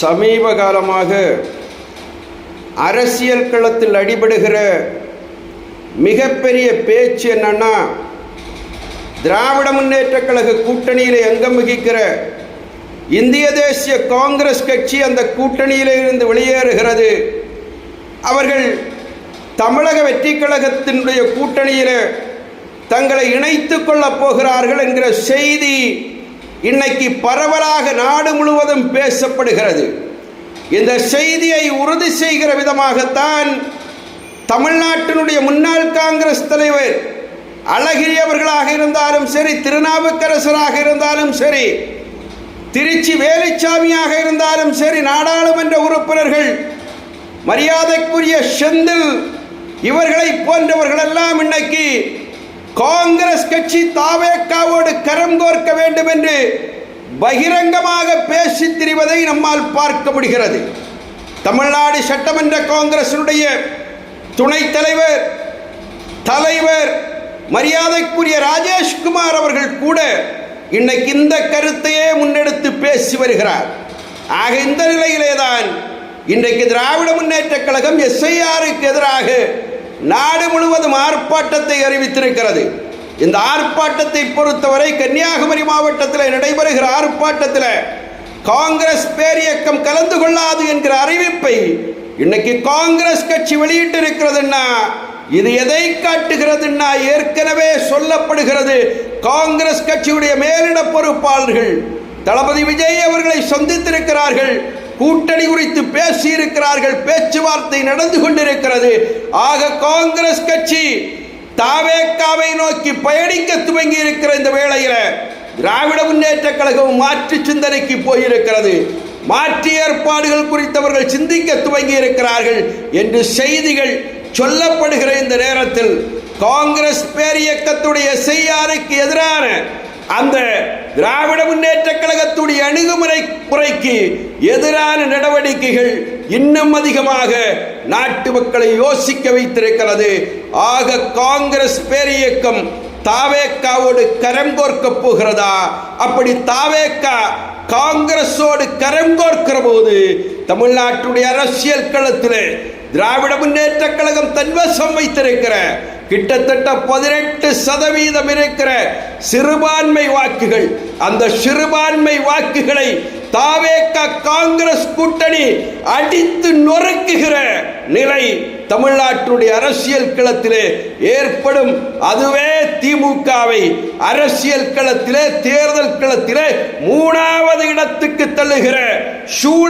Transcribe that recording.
சமீப காலமாக அரசியல் களத்தில் அடிபடுகிற மிகப்பெரிய பேச்சு என்னன்னா திராவிட முன்னேற்றக் கழக கூட்டணியில் அங்கம் வகிக்கிற இந்திய தேசிய காங்கிரஸ் கட்சி அந்த கூட்டணியிலிருந்து வெளியேறுகிறது. அவர்கள் தமிழக வெற்றி கழகத்தினுடைய கூட்டணியில் தங்களை இணைத்து கொள்ளப் போகிறார்கள் என்கிற செய்தி இன்னைக்கு பரவலாக நாடு முழுவதும் பேசப்படுகிறது. இந்த செய்தியை உறுதி செய்கிற விதமாகத்தான் தமிழ்நாட்டினுடைய முன்னாள் காங்கிரஸ் தலைவர் அழகிரி அவர்களாக இருந்தாலும் சரி திருநாவுக்கரசராக இருந்தாலும் சரி திருச்சி வேலுச்சாமியாக இருந்தாலும் சரி நாடாளுமன்ற உறுப்பினர்கள் மரியாதைக்குரிய செந்தில் இவர்களை போன்றவர்கள் எல்லாம் இன்னைக்கு காங்கிரஸ் கட்சி தாவேக்காவோடு கரம் கோர்க்க வேண்டும் என்று பகிரங்கமாக பேசித் திரிவதை நம்மால் பார்க்க முடிகிறது. தமிழ்நாடு சட்டமன்ற காங்கிரசினுடைய துணைத் தலைவர் தலைவர் மரியாதைக்குரிய ராஜேஷ்குமார் அவர்கள் கூட இன்னைக்கு இந்த கருத்தையே முன்னெடுத்து பேசி வருகிறார். ஆக இந்த நிலையிலே தான் இன்றைக்கு திராவிட முன்னேற்றக் கழகம் எஸ்ஐஆருக்கு எதிராக நாடு முழுவதும் ஆர்ப்பாட்டத்தை அறிவித்திருக்கிறது. இந்த ஆர்ப்பாட்டத்தை பொறுத்தவரை கன்னியாகுமரி மாவட்டத்தில் நடைபெறுகிற ஆர்ப்பாட்டத்தில் காங்கிரஸ் பேரியக்கம் கலந்து கொள்ளாது என்கிற அறிவிப்பை இன்னைக்கு காங்கிரஸ் கட்சி வெளியிட்டிருக்கிறதுன்னா இது எதை காட்டுகிறதுன்னா ஏற்கனவே சொல்லப்படுகிறது. காங்கிரஸ் கட்சியுடைய மேலிட பொறுப்பாளர்கள் தளபதி விஜய் அவர்களை சந்தித்திருக்கிறார்கள். கூட்டணி குறித்து பேசியிருக்கிறார்கள் பேச்சுவார்த்தை நடந்து கொண்டிருக்கிறது. ஆக காங்கிரஸ் கட்சி தாவேக்காவை நோக்கி பயணிக்க துவங்கி இருக்கிற இந்த வேளையில திராவிட முன்னேற்ற கழகம் மாற்று சிந்தனைக்கு போயிருக்கிறது. மாற்று ஏற்பாடுகள் குறித்தவர்கள் சிந்திக்க துவங்கி இருக்கிறார்கள் என்று செய்திகள் சொல்லப்படுகிற இந்த நேரத்தில் காங்கிரஸ் பேரியக்கத்துடைய செய்யாருக்கு எதிரான அந்த திராவிட முன்னேற்ற கழகத்துடைய அணுகுமுறை முறைக்கு எதிரான நடவடிக்கைகள் இன்னும் அதிகமாக நாட்டு மக்களை யோசிக்க வைத்திருக்கிறது. ஆக காங்கிரஸ் பேரியக்கம் தாவேக்காவோடு கரம் கோர்க்க போகிறதா? அப்படி தாவேக்கா காங்கிரஸோடு கரம் கோர்க்கிற போது தமிழ்நாட்டுடைய அரசியல் களத்தில் திராவிட முன்னேற்ற கழகம் தன்வசம் வைத்திருக்கிற கிட்டத்தட்ட பதினெட்டு சதவீதம் இருக்கிற சிறுபான்மை வாக்குகள் அந்த சிறுபான்மை வாக்குகளை தாவேக்க காங்கிரஸ் கூட்டணி அடித்து நொறுக்குகிற நிலை தமிழ்நாட்டுடைய அரசியல் களத்திலே ஏற்படும். அதுவே திமுகவை அரசியல் களத்திலே தேர்தல் களத்திலே மூணாவது இடத்துக்கு தள்ளுகிற சூழ்